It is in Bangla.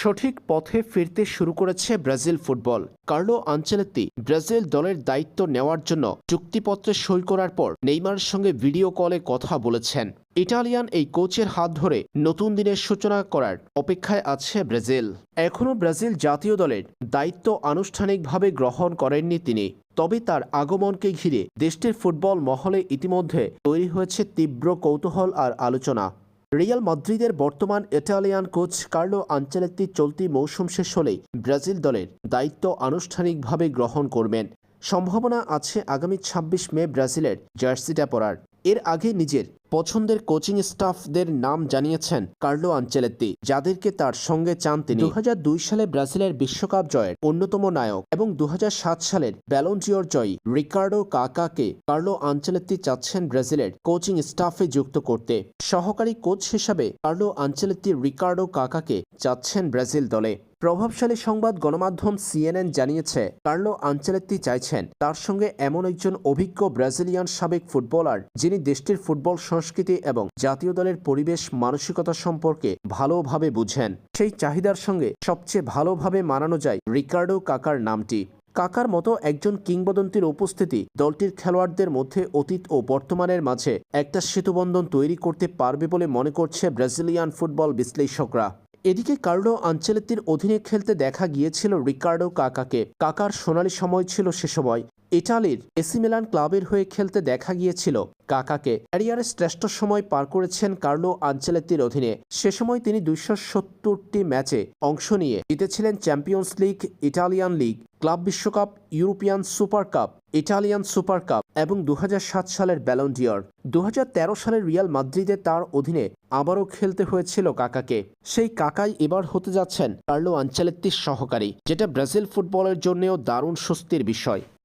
সঠিক পথে ফিরতে শুরু করেছে Brazil football. Carlo Ancelotti Brazil দলের দায়িত্ব নেওয়ার জন্য চুক্তিপত্রে সই করার পর নেইমারের সঙ্গে ভিডিও কলে কথা বলেছেন। ইটালিয়ান এই কোচের হাত ধরে নতুন দিনের সূচনা করার অপেক্ষায় আছে ব্রাজিল। এখনও ব্রাজিল জাতীয় দলের দায়িত্ব আনুষ্ঠানিকভাবে গ্রহণ করেননি তিনি। তবে তার আগমনকে ঘিরে দেশটির ফুটবল মহলে ইতিমধ্যে তৈরি হয়েছে তীব্র কৌতূহল আর আলোচনা। রিয়াল মাদ্রিদের বর্তমান ইটালিয়ান কোচ কার্লো আঞ্চেলেত্তি চলতি মৌসুম শেষ হলেই ব্রাজিল দলের দায়িত্ব আনুষ্ঠানিকভাবে গ্রহণ করবেন। সম্ভাবনা আছে আগামী ২৬ মে ব্রাজিলের জার্সিটা পরার। এর আগে নিজের পছন্দের কোচিং স্টাফদের নাম জানিয়েছেন কার্লো আঞ্চেলেত্তি, যাদেরকে তার সঙ্গে চান তিনি। দু হাজার দুই সালে ব্রাজিলের বিশ্বকাপ জয়ের অন্যতম নায়ক এবং দু হাজার সাত সালের ব্যালন্টিওর জয়ী রিকার্ডো কাকাকে কার্লো আঞ্চেলেত্তি চাচ্ছেন ব্রাজিলের কোচিং স্টাফে যুক্ত করতে। সহকারী কোচ হিসাবে কার্লো আঞ্চেলেত্তি রিকার্ডো কাকাকে চাচ্ছেন ব্রাজিল দলে। প্রভাবশালী সংবাদ গণমাধ্যম সিএনএন জানিয়েছে, কার্লো আঞ্চেলেত্তি চাইছেন, তার সঙ্গে এমন একজন অভিজ্ঞ ব্রাজিলিয়ান সাবেক ফুটবলার, যিনি দেশটির ফুটবল সংস্কৃতি এবং জাতীয় দলের পরিবেশ মানসিকতা সম্পর্কে ভালোভাবে বুঝেন। সেই চাহিদার সঙ্গে সবচেয়ে ভালোভাবে মানানো যায় রিকার্ডো কাকার নামটি। কাকার মতো একজন কিংবদন্তির উপস্থিতি দলটির খেলোয়াড়দের মধ্যে অতীত ও বর্তমানের মাঝে একটা সেতুবন্ধন তৈরি করতে পারবে বলে মনে করছে ব্রাজিলিয়ান ফুটবল বিশ্লেষকরা। এদিকে কার্লো আঞ্চেলেত্তির অধীনে খেলতে দেখা গিয়েছিল রিকার্ডো কাকাকে। কাকার সোনালি সময় ছিল সে সময়। ইটালির এসি মিলান ক্লাবের হয়ে খেলতে দেখা গিয়েছিল কাকাকে। ক্যারিয়ারের শ্রেষ্ঠ সময় পার করেছেন কার্লো আঞ্চেলেত্তির অধীনে। সে সময় তিনি দুইশো সত্তরটি ম্যাচে অংশ নিয়ে জিতেছিলেন champions league, Italian league, club বিশ্বকাপ, European super cup, Italian super cup. এবং দু হাজার সাত সালের ব্যালন ডিয়র দু হাজার তেরো সালের রিয়াল মাদ্রিদে তার অধীনে আবারও খেলতে হয়েছিল কাকাকে। সেই কাকাই এবার হতে যাচ্ছেন কার্লো আঞ্চালেত্তির সহকারী, যেটা ব্রাজিল ফুটবলের জন্যও দারুণ স্বস্তির বিষয়।